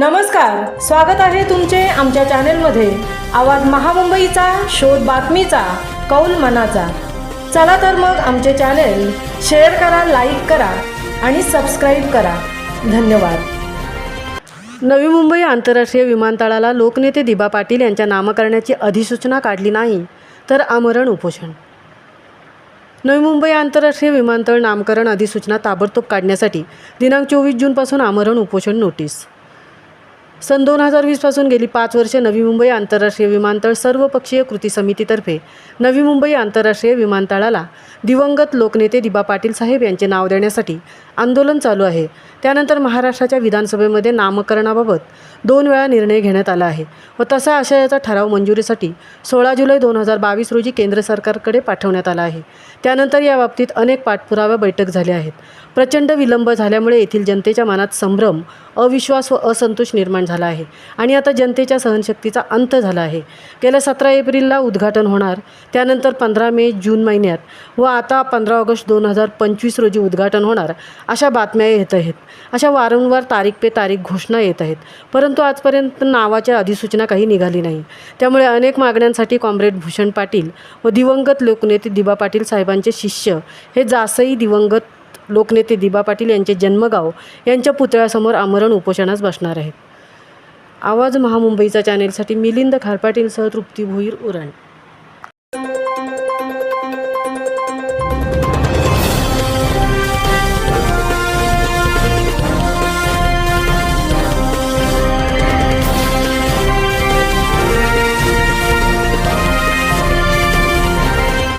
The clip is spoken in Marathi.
नमस्कार स्वागत आहे तुमचे आमच्या चॅनेलमध्ये. आवाज महामुंबईचा शोध बातमीचा कौल मनाचा. चला तर मग आमचे चॅनेल शेअर करा लाईक करा आणि सबस्क्राईब करा. धन्यवाद. नवी मुंबई आंतरराष्ट्रीय विमानतळाला लोकनेते दिबा पाटील यांच्या नामकरणाची अधिसूचना काढली नाही तर आमरण उपोषण. नवी मुंबई आंतरराष्ट्रीय विमानतळ नामकरण अधिसूचना ताबडतोब काढण्यासाठी दिनांक चोवीस जूनपासून आमरण उपोषण नोटीस. सन दोन हजार वीसपासून गेली पाच वर्षे नवी मुंबई आंतरराष्ट्रीय विमानतळ सर्वपक्षीय कृती समितीतर्फे नवी मुंबई आंतरराष्ट्रीय विमानतळाला दिवंगत लोकनेते दिबा पाटील साहेब यांचे नाव देण्यासाठी आंदोलन चालू आहे. त्यानंतर महाराष्ट्राच्या विधानसभेमध्ये नामकरणाबाबत दोन वेळा निर्णय घेण्यात आला आहे व तसा आशयाचा ठराव मंजुरीसाठी सोळा जुलै दोन हजार बावीस रोजी केंद्र सरकारकडे पाठवण्यात आला आहे. त्यानंतर याबाबतीत अनेक पाठपुरावा बैठक झाल्या आहेत. प्रचंड विलंब झाल्यामुळे येथील जनतेच्या मनात संभ्रम अविश्वास व असंतोष निर्माण झाला आहे आणि आता जनतेच्या सहनशक्तीचा अंत झाला आहे. गेल्या सतरा एप्रिलला उद्घाटन होणार त्यानंतर पंधरा मे जून महिन्यात व आता पंधरा ऑगस्ट दोन हजार पंचवीस रोजी उद्घाटन होणार अशा बातम्या येत आहेत. अशा वारंवार तारीख पे तारीख घोषणा येत आहेत. परंतु आजपर्यंत नावाच्या अधिसूचना काही निघाली नाही. त्यामुळे अनेक मागण्यांसाठी कॉम्रेड भूषण पाटील व दिवंगत लोकनेते दिबा पाटील साहेबांचे शिष्य हे जासई दिवंगत लोकनेते दिबा पाटील यांचे जन्मगाव यांच्या पुतळ्यासमोर आमरण उपोषणास बसणार आहेत. आवाज महामुंबईचा चॅनेलसाठी मिलिंद खारपाटीलसह तृप्ती भोईर उरण.